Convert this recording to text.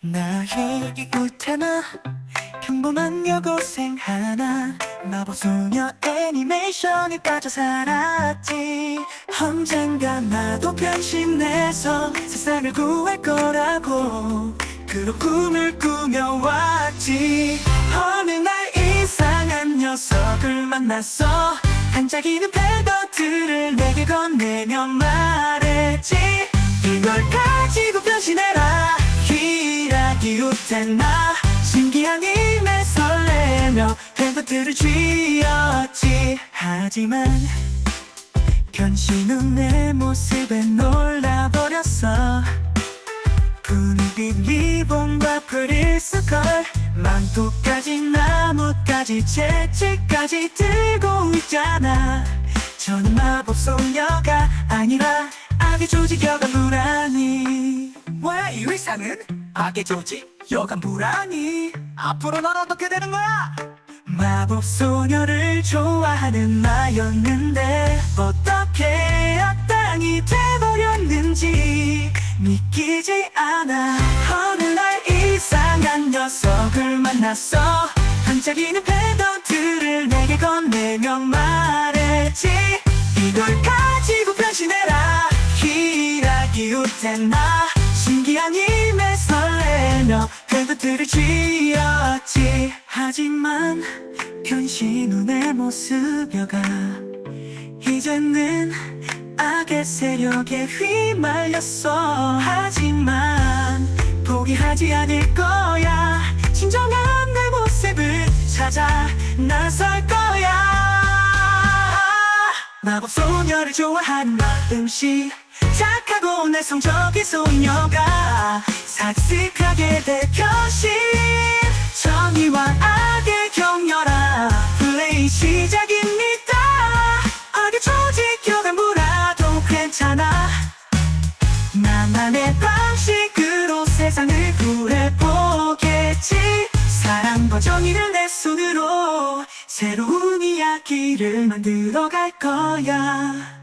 나의 이웃하나 평범한 여고생 하나. 마법소녀 애니메이션에 빠져 살았지. 언젠가 나도 변신해서 세상을 구할 거라고 그런 꿈을 꾸며왔지. 어느 날 이상한 녀석을 만났어. 반짝이는 펜던트를 내게 건네며 말했지. 이걸 변신해라 웃댔나 신기한 힘에 설레며 펜던트를 쥐었지. 하지만 후내 모습에 놀라버렸어. 분홍빛 리본과 프리스컬 망토까지 나뭇가지 채찍까지 들고 있잖아. 저는 마법 소녀가 아니라 악의 조직 여간부라니. 뭐야 이 의상은? 악의 조직 여간부라니 앞으로 넌 어떻게 되는 거야? 마법 소녀를 좋아하는 나였는데 어떻게 악당이 돼버렸는지 믿기지 않아. 어느 날 이상한 녀석을 만났어 반짝이는 펜던트를 내게 건네며 말했지. 이걸 가지고 변신해라. 기라기 웃댔나 펜던트를 쥐었지. 하지만 후내 모습여가 이제는 악의 세력에 휘말렸어. 하지만 포기하지 않을 거야. 진정한 내 모습을 찾아 나설 거야. 마법 소녀를 좋아하는 마음씨 착하고 내성적인 소녀가 사직하게 될 변신 정의와 악의 격렬한 플레이 시작입니다. 악의 조직 여간부라도 괜찮아. 나만의 방식으로 세상을 구해보겠지. 사랑과 정의를 내 손으로 새로운 이야기를 만들어 갈 거야